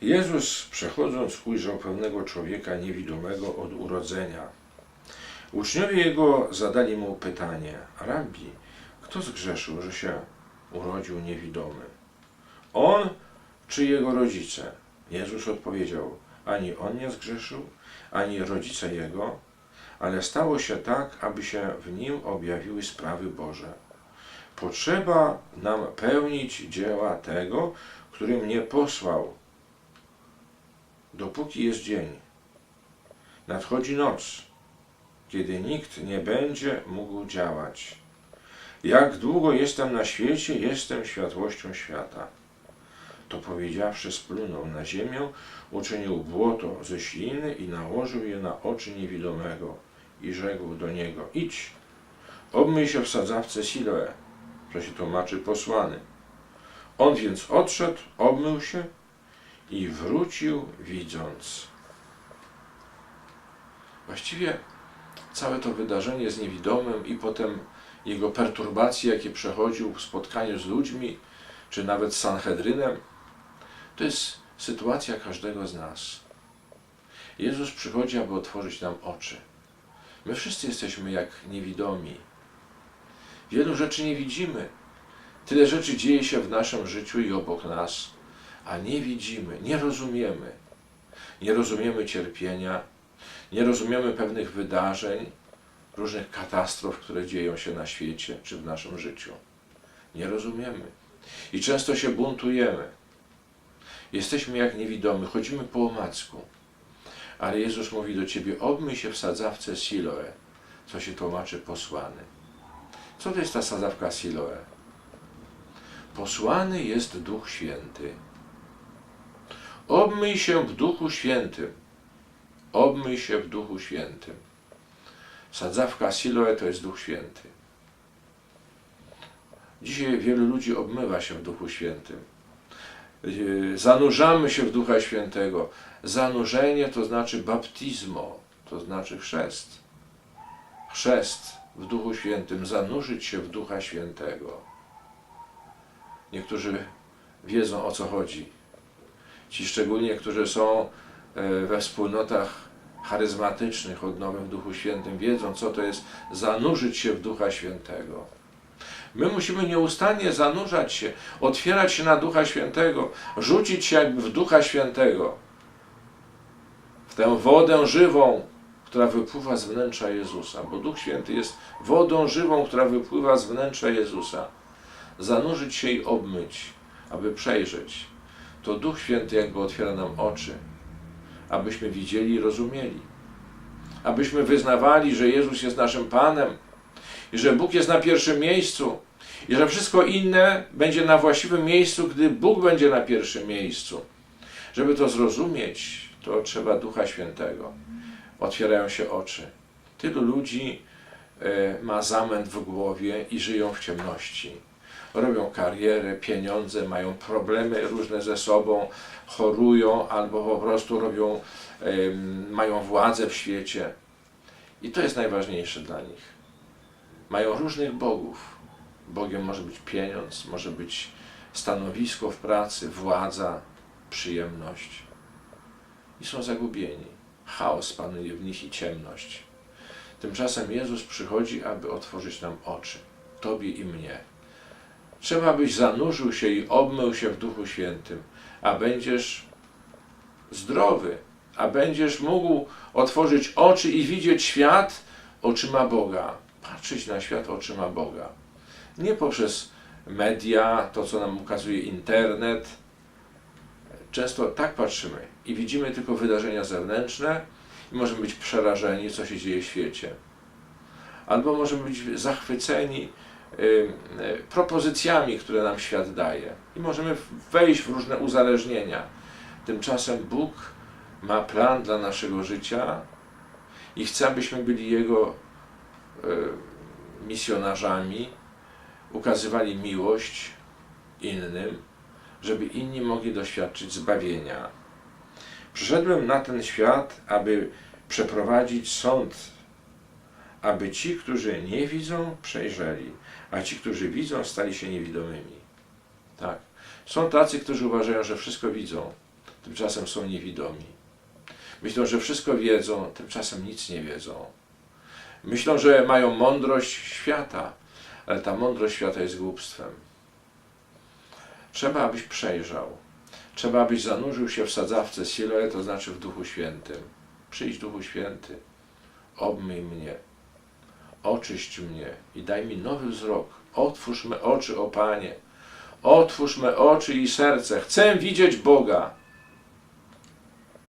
Jezus przechodząc ujrzał pewnego człowieka niewidomego od urodzenia. Uczniowie jego zadali mu pytanie: Rabbi, kto zgrzeszył, że się urodził niewidomy? On czy jego rodzice? Jezus odpowiedział: Ani on nie zgrzeszył, ani rodzice jego, ale stało się tak, aby się w nim objawiły sprawy Boże. Potrzeba nam pełnić dzieła tego, który mnie posłał. Dopóki jest dzień, nadchodzi noc, kiedy nikt nie będzie mógł działać. Jak długo jestem na świecie, jestem światłością świata. To powiedziawszy, splunął na ziemię, uczynił błoto ze śliny i nałożył je na oczy niewidomego i rzekł do niego: Idź, obmyj się w sadzawce Siloe, co się tłumaczy posłany. On więc odszedł, obmył się i wrócił widząc. Właściwie całe to wydarzenie z niewidomym i potem jego perturbacje, jakie przechodził w spotkaniu z ludźmi, czy nawet z Sanhedrynem, to jest sytuacja każdego z nas. Jezus przychodzi, aby otworzyć nam oczy. My wszyscy jesteśmy jak niewidomi. Wielu rzeczy nie widzimy. Tyle rzeczy dzieje się w naszym życiu i obok nas, a nie widzimy, nie rozumiemy. Nie rozumiemy cierpienia, nie rozumiemy pewnych wydarzeń, różnych katastrof, które dzieją się na świecie czy w naszym życiu. Nie rozumiemy. I często się buntujemy. Jesteśmy jak niewidomi, chodzimy po omacku. Ale Jezus mówi do ciebie: obmyj się w sadzawce Siloe, co się tłumaczy posłany. Co to jest ta sadzawka Siloe? Posłany jest Duch Święty. Obmyj się w Duchu Świętym. Obmyj się w Duchu Świętym. Sadzawka Siloe to jest Duch Święty. Dzisiaj wielu ludzi obmywa się w Duchu Świętym. Yy, Zanurzamy się w Ducha Świętego. Zanurzenie to znaczy baptizmo, to znaczy chrzest. Chrzest w Duchu Świętym, zanurzyć się w Ducha Świętego. Niektórzy wiedzą o co chodzi. Ci szczególnie, którzy są e, we wspólnotach charyzmatycznych, odnowym w Duchu Świętym, wiedzą, co to jest zanurzyć się w Ducha Świętego. My musimy nieustannie zanurzać się, otwierać się na Ducha Świętego, rzucić się jakby w Ducha Świętego, w tę wodę żywą, która wypływa z wnętrza Jezusa, bo Duch Święty jest wodą żywą, która wypływa z wnętrza Jezusa. Zanurzyć się i obmyć, aby przejrzeć. To Duch Święty jakby otwiera nam oczy, abyśmy widzieli i rozumieli. Abyśmy wyznawali, że Jezus jest naszym Panem i że Bóg jest na pierwszym miejscu i że wszystko inne będzie na właściwym miejscu, gdy Bóg będzie na pierwszym miejscu. Żeby to zrozumieć, to trzeba Ducha Świętego. Otwierają się oczy. Tylu ludzi e, ma zamęt w głowie i żyją w ciemności. Robią karierę, pieniądze, mają problemy różne ze sobą, chorują albo po prostu robią, mają władzę w świecie. I to jest najważniejsze dla nich. Mają różnych bogów. Bogiem może być pieniądz, może być stanowisko w pracy, władza, przyjemność. I są zagubieni. Chaos panuje w nich i ciemność. Tymczasem Jezus przychodzi, aby otworzyć nam oczy, Tobie i mnie. Trzeba, byś zanurzył się i obmył się w Duchu Świętym, a będziesz zdrowy, a będziesz mógł otworzyć oczy i widzieć świat oczyma Boga, patrzeć na świat oczyma Boga. Nie poprzez media, to co nam ukazuje internet. Często tak patrzymy i widzimy tylko wydarzenia zewnętrzne i możemy być przerażeni, co się dzieje w świecie. Albo możemy być zachwyceni propozycjami, które nam świat daje. I możemy wejść w różne uzależnienia. Tymczasem Bóg ma plan dla naszego życia i chce, abyśmy byli Jego y, misjonarzami, ukazywali miłość innym, żeby inni mogli doświadczyć zbawienia. Przyszedłem na ten świat, aby przeprowadzić sąd, aby ci, którzy nie widzą, przejrzeli, a ci, którzy widzą, stali się niewidomymi. Tak. Są tacy, którzy uważają, że wszystko widzą, tymczasem są niewidomi. Myślą, że wszystko wiedzą, tymczasem nic nie wiedzą. Myślą, że mają mądrość świata, ale ta mądrość świata jest głupstwem. Trzeba, abyś przejrzał. Trzeba, abyś zanurzył się w sadzawce Siloe, to znaczy w Duchu Świętym. Przyjdź Duchu Święty, obmyj mnie, oczyść mnie i daj mi nowy wzrok. Otwórz me oczy, o Panie. Otwórz me oczy i serce. Chcę widzieć Boga.